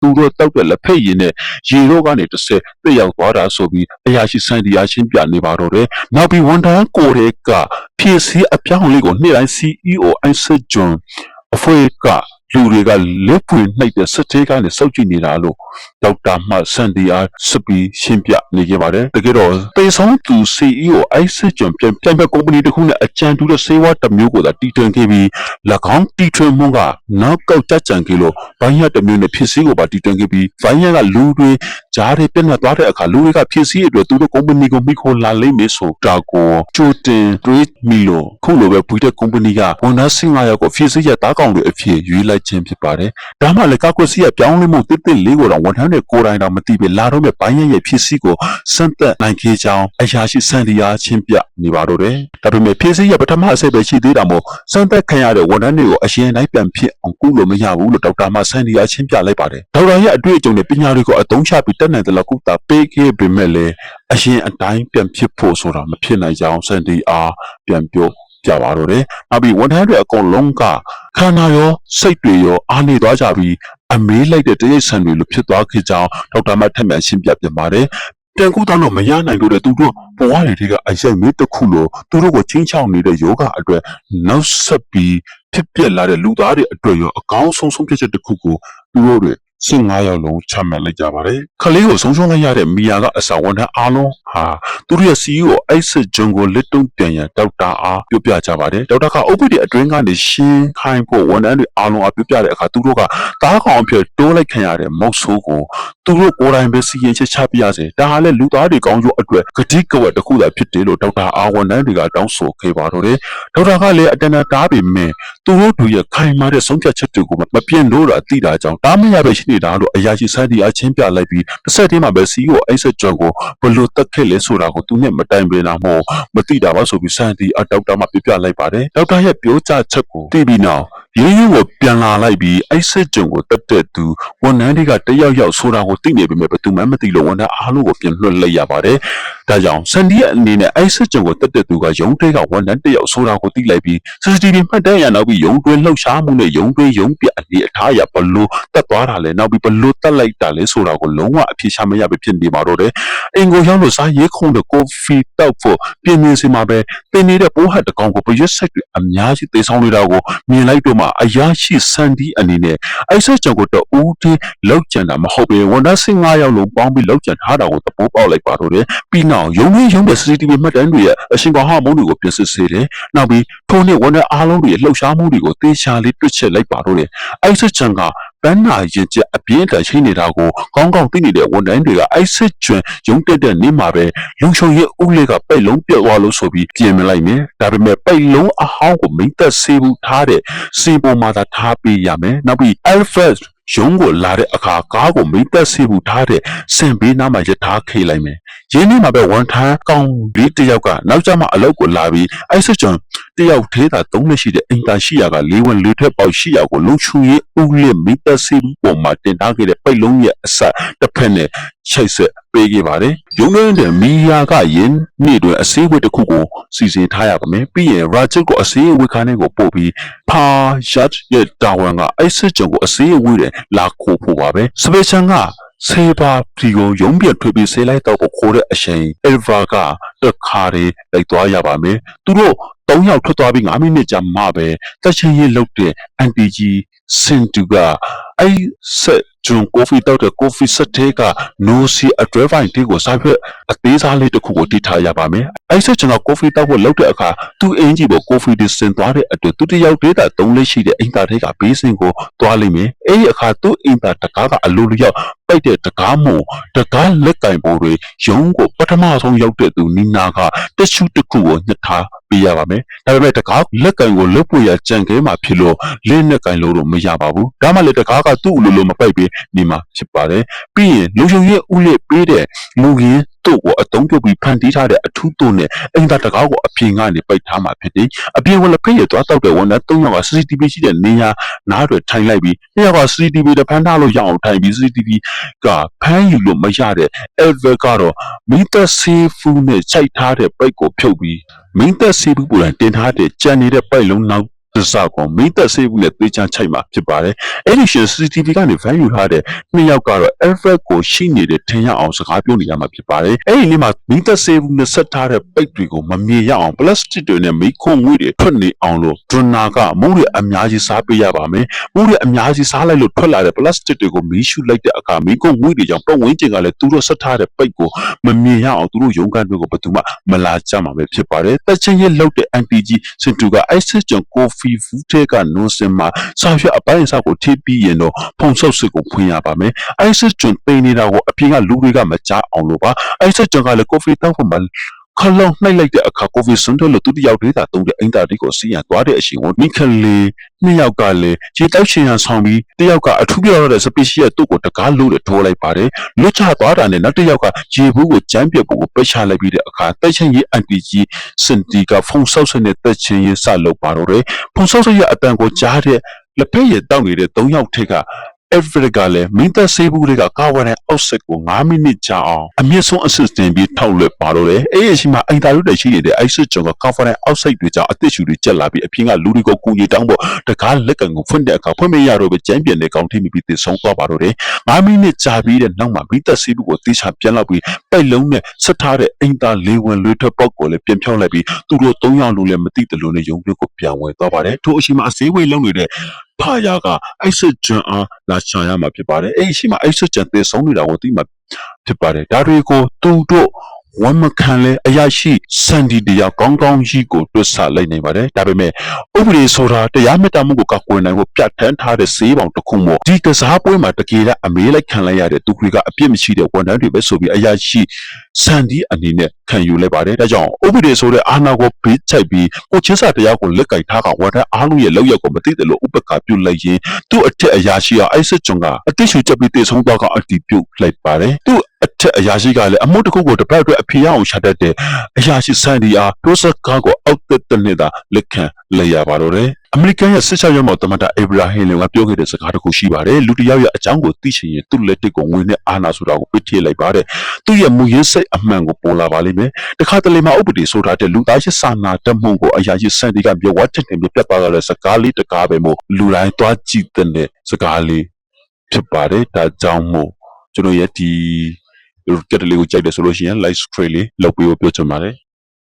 သူတို့တောက်တဲ့လက်ဖက်ရည်နဲ့ရေတော့ကနေတစ်ဆက်ပြရောက်သွားတာဆိုပြီးအရာရှိစံတရားရှင်းပြနေပါတော့တယ်နောက်ပြီးဝန်ထမ်းကိုယ်ရဲ့ကဖြည့်ဆည်းအပြောင်းအလေးကိုနေ့တိုင်း CEO အိုင်ဆက်ဂျွန်အဖွဲက လူတွေကလက်ပွင့်နှိပ်တဲ့စက်သေးကနေစောက်ကြည့်နေတာလို့ဒေါက်တာမှစန်ဒီယာစပီရှင်းပြနေကြပါတယ်တကယ်တော့တေဆောင်သူ CEO အိုက်စစ်ဂျွန်ပြန်ပြန်ပဲကုမ္ပဏီတစ်ခုနဲ့အကြံတူတဲ့စေဝါတစ်မျိုးကိုသာတီထွင်ခဲ့ပြီး၎င်းတီထွင်မှုကနောက်ကောက်ကြကြံခဲ့လို့ဘိုင်းရတစ်မျိုးနဲ့ဖြစ်စည်းကိုပါတီထွင်ခဲ့ပြီးဘိုင်းရကလူတွေကြားတွေပြတ်နှက်သွားတဲ့အခါလူတွေကဖြစ်စည်းအတွက်သူတို့ကုမ္ပဏီကိုမိခိုလာလိမ့်မယ်ဆိုတာကိုကြိုတင်တွေးမိလို့ခုလိုပဲဘူတဲ့ကုမ္ပဏီကဝန်ထမ်း15ယောက်ကိုဖြစ်စည်းရတားကောင်တွေအဖြစ်ရွေးလိုက်ခြင်းဖြစ်ပါတယ်ဒါမှလည်းကောက်ကွက်စီရပြောင်းလဲမှုတစ်တစ်လေးကိုတော့ဝန်ထမ်းတွေကိုယ်တိုင်တော့မသိပဲလာတော့မဲ့ဘိုင်းရရဲ့ဖြစ်စည်းကိုစမ်းသက်နိုင်ခဲ့ကြောင်းအရာရှိစံတရားချင်းပြနေပါတော့တယ်ဒါပေမဲ့ဖြစ်စည်းရပထမအစိပ်ပဲရှိသေးတာမို့စမ်းသက်ခံရတဲ့ဝန်ထမ်းတွေကိုအရင်တိုင်းပြန်ဖြစ်အောင်ကုလို့မရဘူးလို့ဒေါက်တာမစံတရားချင်းပြလိုက်ပါတယ်ဒေါက်တာရဲ့အတွေ့အကြုံနဲ့ပညာတွေကိုအသုံးချပြီးတက်နိုင်တဲ့လောက်ကုတာပေးခဲ့ပေမဲ့လည်းအရင်အတိုင်းပြန်ဖြစ်ဖို့ဆိုတာမဖြစ်နိုင်ကြောင်းစံတရားပြန်ပြောကြပါတော့တယ်။နောက်ပြီးဝန်ထမ်းတွေအကုန်လုံးကခန္ဓာရောစိတ်တွေရောအားနေသွားကြပြီးအမေးလိုက်တဲ့တရိတ်ဆန်တွေလိုဖြစ်သွားခဲ့ကြောင်းဒေါက်တာမတ်ထက်မြန်ရှင်းပြပြပါတယ်။တန်ကူတောင်းတော့မရနိုင်လို့တဲ့သူတို့ဘဝတွေကအရိုက်မေးတစ်ခုလိုသူတို့ကိုချင်းချောင်းနေတဲ့ယောဂအတွက်နောက်ဆက်ပြီးဖြစ်ပျက်လာတဲ့လူသားတွေအတွက်ရောအကောင်းဆုံးဆုံးဖြတ်ချက်တစ်ခုကိုသူတို့တွေ 15ယောက်လုံးချမှတ်လိုက်ကြပါတယ်။ခလေးကိုဆုံးရှုံးလိုက်ရတဲ့မီယာကအစာဝန်ထမ်းအားလုံးဟာသူတို့ရဲ့ CEO အိုက်စစ်ဂျွန်ကိုလက်တုံးပြန်ရန်ဒေါက်တာအားပြောပြကြပါတယ်။ဒေါက်တာက OPD အတွင်းကနေရှင်းခိုင်းဖို့ဝန်ထမ်းတွေအားလုံးအားပြောပြတဲ့အခါသူတို့ကတားကောင်အဖြစ်တိုးလိုက်ခံရတဲ့မုတ်ဆိုးကိုသူတို့ကိုယ်တိုင်ပဲစီရင်ချက်ချပြရစေ။ဒါဟာလည်းလူသားတွေကောင်းကျိုးအတွက်ဂတိကဝတ်တစ်ခုသာဖြစ်တယ်လို့ဒေါက်တာအားဝန်ထမ်းတွေကတောင်းဆိုခဲ့ပါတော့တယ်။ဒေါက်တာကလည်းအတန်တားပေမဲ့သူတို့တို့ရဲ့ခိုင်မာတဲ့ဆုံးဖြတ်ချက်တွေကိုမပြင်းလို့တာသိတာကြောင့်တားမရပဲရှိနေတာလို့အရာရှိစံတီအချင်းပြလိုက်ပြီးတစ်ဆက်တည်းမှာပဲ CEO အိတ်ဆက်ကျော်ကိုဘလို့တက်ခဲ့လဲဆိုတာကိုသူနဲ့မတိုင်ပင်တာမို့မသိတာပါဆိုပြီးစံတီအဒေါက်တာမှပြပြလိုက်ပါတယ်ဒေါက်တာရဲ့ပြောကြားချက်ကိုသိပြီးနောက် ရင်းရင်းကိုပြန်လာလိုက်ပြီးအိတ်ဆက်ကြုံကိုတက်တဲ့သူဝန်ထမ်းတွေကတယောက်ယောက်ဆိုတာကိုသိနေပေမဲ့ဘယ်သူမှမသိလို့ဝန်ထမ်းအားလုံးကိုပြန်လွှတ်လိုက်ရပါတယ်။ဒါကြောင့်စန်ဒီရဲ့အနေနဲ့အိတ်ဆက်ကြုံကိုတက်တဲ့သူကရုံးတွေကဝန်ထမ်းတယောက်ဆိုတာကိုသိလိုက်ပြီး CCTV မှတ်တမ်းရနောက်ပြီးရုံးတွင်းလှုပ်ရှားမှုနဲ့ရုံးတွင်းရုံးပြအနေအထားအရဘလို့တက်သွားတာလဲနောက်ပြီးဘလို့တက်လိုက်တာလဲဆိုတာကိုလုံးဝအဖြေရှာမရပဲဖြစ်နေပါတော့တယ်။အင်ကိုရောက်လို့စားရေးခုံတဲ့ကိုဖီတောက်ဖို့ပြင်းပြင်းစီမှာပဲတင်နေတဲ့ပိုးဟတ်တကောင်ကိုပရွက်ဆက်တွေအများကြီးသေဆောင်နေတာကိုမြင်လိုက်တော့မှအရာရှိစန်ဒီအနေနဲ့အိုက်ဆက်ကြောင့်ကိုတော့ဦးတီလောက်ကျန်တာမဟုတ်ပဲဝန်ထမ်း15ယောက်လုံးပေါင်းပြီးလောက်ကျန်ထားတာကိုသဘောပေါက်လိုက်ပါတော့တယ်ပြီးနောက်ရုံးရင်းရုံးတဲ့ CCTV မှတ်တမ်းတွေရဲ့အရှင်ကောင်ဟာမုန်းတွေကိုပြင်ဆင်စေတယ်နောက်ပြီးထိုနဲ့ဝန်ထမ်းအားလုံးတွေရဲ့လှုပ်ရှားမှုတွေကိုသေချာလေးတွက်ချက်လိုက်ပါတော့တယ်အိုက်ဆက်ချန်က ပန်းနာရင်ကျအပြင်းထန်ရှိနေတာကိုကောင်းကောင်းသိနေတဲ့ဝန်ထမ်းတွေကအိုက်စစ်ကျွန်းရုံတက်တဲ့နေ့မှာပဲလုံချုံရဲ့ဦးလေးကပိတ်လုံးပြတ်သွားလို့ဆိုပြီးပြင်မလိုက်မယ်ဒါပေမဲ့ပိတ်လုံးအဟောင်းကိုမိမ့်သက်ဆေးဘူးထားတဲ့စီပေါ်မှာသာထားပေးရမယ်နောက်ပြီး alphabet ရုံးကိုလာတဲ့အခါကားကိုမိတ်သက်စီဘူးထားတဲ့စင်ဘေးနားမှာရထားခေးလိုက်မယ်။ ရင်းနှီးမှာပဲဝန်ထမ်းကောင်းလေးတစ်ယောက်ကနောက်ကျမှအလုပ်ကိုလာပြီးအိုက်ဆစ်ဂျွန်တယောက်သေးတာသုံးလက်ရှိတဲ့အင်တာရှိရာကလေးဝင်လေးထက်ပေါက်ရှိရာကိုလုံချူရေးဦးလစ်မိတ်သက်စီဘူးပုံမှာတင်ထားခဲ့တဲ့ပိတ်လုံးရဲ့အဆက်တစ်ဖက်နဲ့ချိတ်ဆက်ပေးခဲ့ပါတယ်။ရုံးရင်းတဲ့မီယာကယင်းနေ့တွင်အစည်းအဝေးတစ်ခုကိုစီစဉ်ထားရပါမယ်။ပြီးရင်ရာဂျက်ကိုအစည်းအဝေးခန်းထဲကိုပို့ပြီးဖာယတ်ရဲ့တာဝန်ကအိုက်ဆစ်ဂျွန်ကိုအစည်းအဝေးတဲ့လာခိုးဖို့ပါပဲ။စပယ်ချန်က ဆေးပါပီကိုရုံးပြထွေးပြီးဆေးလိုက်တော့ကိုခိုးတဲ့အချိန်အယ်ဗာကတခါရီလိုက်သွားရပါမယ်။သူတို့၃ယောက်ထွက်သွားပြီး9မိနစ်ကြာမှပဲတက်ချင်းရေးလုတ်တဲ့အန်တီဂျီ စင်တူကအဲ့ဆက်ဂျွန်ကော်ဖီတောက်တဲ့ကော်ဖီဆက်တဲ့ကနိုစီအဒရဗိုင်တီကိုစာဖက်အသေးစားလေးတစ်ခုကိုတီးထားရပါမယ်။အဲ့ဆက်ကျွန်တော်ကော်ဖီတောက်ဖို့လုပ်တဲ့အခါသူ့အင်ဂျီကိုကော်ဖီဒီစင်သွားတဲ့အတွက်သူတယောက်တည်းတာသုံးလေးရှိတဲ့အင်တာထဲကဘေးစင်ကိုသွားလိမ့်မယ်။အဲ့ဒီအခါသူ့အင်တာတကားကအလိုလျောက်ပိတ်တဲ့တကားမို့တကားလက်ကင်ပေါ်တွေရုံးကိုပထမဆုံးရောက်တဲ့သူနီနာကတ िश ူတစ်ခုကိုညှစ်ထား ပေးရပါမယ်။ဒါပေမဲ့တကားလက်ကင်ကိုလွတ်ဖို့ရကြံခဲမှာဖြစ်လို့လင်းနဲ့ကင်လို့တော့မရပါဘူး။ဒါမှလည်းတကားကသူ့အလိုလိုမပိတ်ပြီးနေမှာဖြစ်ပါတယ်။ပြီးရင်လူရှင်ရဲ့ဥလက်ပေးတဲ့လူရင်းတို့ကိုအတုံးပြုတ်ပြီးဖန်တီးထားတဲ့အထူးတို့နဲ့အင်တာတကားကိုအပြင်ကနေပိတ်ထားမှာဖြစ်တယ်။အပြင်ဝလဖိတ်ရသွားတော့တဲ့ဝန်ထမ်း၃ယောက်က CCTV ရှိတဲ့နေရာနားတွေထိုင်လိုက်ပြီးတစ်ယောက်က CCTV တဖန်ထားလို့ရအောင်ထိုင်ပြီး CCTV ကဖမ်းယူလို့မရတဲ့ Elver ကတော့မီတာဆေးဖူးနဲ့ခြိုက်ထားတဲ့ပိတ်ကိုဖြုတ်ပြီးမင်းသက်စီဘူးပူရန်တင်ထားတဲ့ကြံနေတဲ့ပိုက်လုံးနောက် သစ္စာကောင်မိသက်ဆေးဘူးနဲ့သေချာချိုက်မှာဖြစ်ပါတယ်အဲ့ဒီရှင် CCTV ကနေ value ထားတဲ့နှစ်ယောက်ကတော့ Alfred ကိုရှိနေတဲ့ထင်ရအောင်စကားပြောနေရမှာဖြစ်ပါတယ်အဲ့ဒီနေ့မှာမိသက်ဆေးဘူးနဲ့ဆက်ထားတဲ့ပိတ်တွေကိုမမြင်ရအောင် plastic တွေနဲ့မိခွန်ငွေတွေထွက်နေအောင်လို့ဒရနာကမုန်းတွေအများကြီးစားပေးရပါမယ်မုန်းတွေအများကြီးစားလိုက်လို့ထွက်လာတဲ့ plastic တွေကိုမီးရှူလိုက်တဲ့အခါမိခွန်ငွေတွေကြောင့်ပတ်ဝန်းကျင်ကလည်းသူတို့ဆက်ထားတဲ့ပိတ်ကိုမမြင်ရအောင်သူတို့ရုံးကန်တွေကိုဘယ်သူမှမလာကြမှာပဲဖြစ်ပါတယ်တက်ချင်းရဲ့လောက်တဲ့ NTG စင်တူကအိုက်စစ်ဂျွန်ကိုဖီဖူတဲကနွန်စင်မှာဆောက်ရွက်အပိုင်းအစားကိုထိပြီးရင်တော့ဖုံဆုပ်စစ်ကိုဖွင့်ရပါမယ်အိုက်စစ်ဂျွန်ပိန်နေတာကိုအပြင်ကလူတွေကမကြားအောင်လို့ပါအိုက်စစ်ဂျွန်ကလည်းကိုဖီတောက်ဖို့မှာ ခလုံးနှိုက်လိုက်တဲ့အခါကိုဗစ်ဆွန်တယ်လို့သူတယောက်တည်းသာတုံးတဲ့အင်တာတီကိုစီးရန်သွားတဲ့အချိန်ကိုမိခလေးနှစ်ယောက်ကလည်းခြေတောက်ချင်ရန်ဆောင်ပြီးတယောက်ကအထူးပြောရတဲ့ special သူ့ကိုတကားလို့ထိုးလိုက်ပါတယ်လွတ်ချသွားတာနဲ့နောက်တစ်ယောက်ကရေဘူးကိုကြမ်းပြက်ဖို့ကိုပက်ချလိုက်ပြီးတဲ့အခါတိုက်ချင်းကြီးအန်တီကြီးစင်တီကဖုံဆောက်ဆနဲ့တက်ချင်းရေးစလုပ်ပါတော့တယ်ဖုံဆောက်ဆရဲ့အတန်ကိုကြားတဲ့လက်ဖက်ရည်တောက်နေတဲ့၃ယောက်ထက်က Everett ကလည်းမင်းသက်ဆေးဘူးတွေကကာဝရန်အောက်ဆက်ကို9မိနစ်ကြာအောင်အမြင့်ဆုံး assist တင်ပြီးထောက်လွှတ်ပါတော့တယ်အဲ့ဒီအချိန်မှာအင်တာဗျူးတွေရှိနေတဲ့ ISIS ကျော်ကကာဝရန်အောက်ဆက်တွေကြောင့်အသက်ရှူတွေကျက်လာပြီးအပြင်ကလူတွေကိုကူညီတောင်းဖို့တကားလက်ကန်ကိုဖွင့်တဲ့အခါဖွင့်မရတော့ပဲကျန်းပြင်းတဲ့ကောင်းထိမိပြီးတည်ဆုံးသွားပါတော့တယ်9မိနစ်ကြာပြီးတဲ့နောက်မှာမင်းသက်ဆေးဘူးကိုတေချာပြန်လောက်ပြီးပိုက်လုံးနဲ့ဆက်ထားတဲ့အင်တာလေးဝင်လွေထွက်ပေါက်ကိုလည်းပြန်ဖြောင်းလိုက်ပြီးသူတို့၃ယောက်လုံးလည်းမသိတယ်လို့နဲ့ရုံးပြကိုပြန်ဝင်သွားပါတယ်ထို့အချိန်မှာအစည်းအဝေးလုပ်နေတဲ့ ဖာယာကအိုက်စစ်ဂျန်အားလာချာရမှာဖြစ်ပါတယ်အဲ့ဒီရှိမှာအိုက်စစ်ဂျန်သေဆုံးနေတာကိုသိမှာဖြစ်ပါတယ်ဒါတွေကိုသူတို့ ဝမ်းမခံလဲအရာရှိစန်ဒီတရားကောင်းကောင်းကြီးကိုတွတ်ဆလိုက်နိုင်ပါတယ်ဒါပေမဲ့ဥပဒေဆိုတာတရားမျှတမှုကိုကောက်ွယ်နိုင်ဖို့ပြဋ္ဌာန်းထားတဲ့စေးပေါင်တစ်ခုမို့ဒီကစားပွဲမှာတကယ်အမေးလိုက်ခံလိုက်ရတဲ့သူတွေကအပြစ်မရှိတဲ့ဝန်ထမ်းတွေပဲဆိုပြီးအရာရှိစန်ဒီအနေနဲ့ခံယူလိုက်ပါတယ်ဒါကြောင့်ဥပဒေဆိုတဲ့အာဏာကိုဘေးချိုက်ပြီးကိုချင်းစာတရားကိုလက်ကင်ထားကဝန်ထမ်းအားလုံးရဲ့လောက်ရက်ကိုမသိတယ်လို့ဥပက္ခပြုလိုက်ရင်သူ့အထက်အရာရှိကအိုက်စစ်ဂျွန်ကအတိတ်ရှူချက်ပြီးတည်ဆုံးသွားကအတီးပြုတ်လိုက်ပါတယ်သူ့ အထက်အရာရှိကလည်းအမှုတစ်ခုကိုတစ်ပတ်အတွက်အဖေရအောင်ရှာတတ်တဲ့အရာရှိစန်ဒီအားတိုးစကားကိုအောက်တက်တဲ့နေတာလက်ခံလိုက်ရပါတော့တယ်အမေရိကန်ရဲ့စစ်ချရုံးမော်တမတာအေဗရာဟင်လင်ကပြောခဲ့တဲ့စကားတစ်ခုရှိပါတယ်လူတစ်ယောက်ရဲ့အကြောင်းကိုသိချင်ရင်သူ့လက်တစ်ကိုဝင်နဲ့အာနာဆိုတာကိုပြစ်ထည့်လိုက်ပါတယ်သူ့ရဲ့မူရင်းစိတ်အမှန်ကိုပေါ်လာပါလိမ့်မယ်တခါတလေမှာဥပဒေဆိုထားတဲ့လူသားရဲ့စာနာတတ်မှုကိုအရာရှိစန်ဒီကပြောဝတ်တဲ့ပြတ်သွားတဲ့စကားလေးတကားပဲမို့လူတိုင်းသွားကြည့်တဲ့စကားလေးဖြစ်ပါတယ်ဒါကြောင့်မို့ကျွန်တော်ရဲ့ဒီ ကြက်တလေးကိုကြိုက်တယ်ဆိုလို့ရှိရင် live screen လေးလုပ်ပြီးပြောချင်ပါတယ်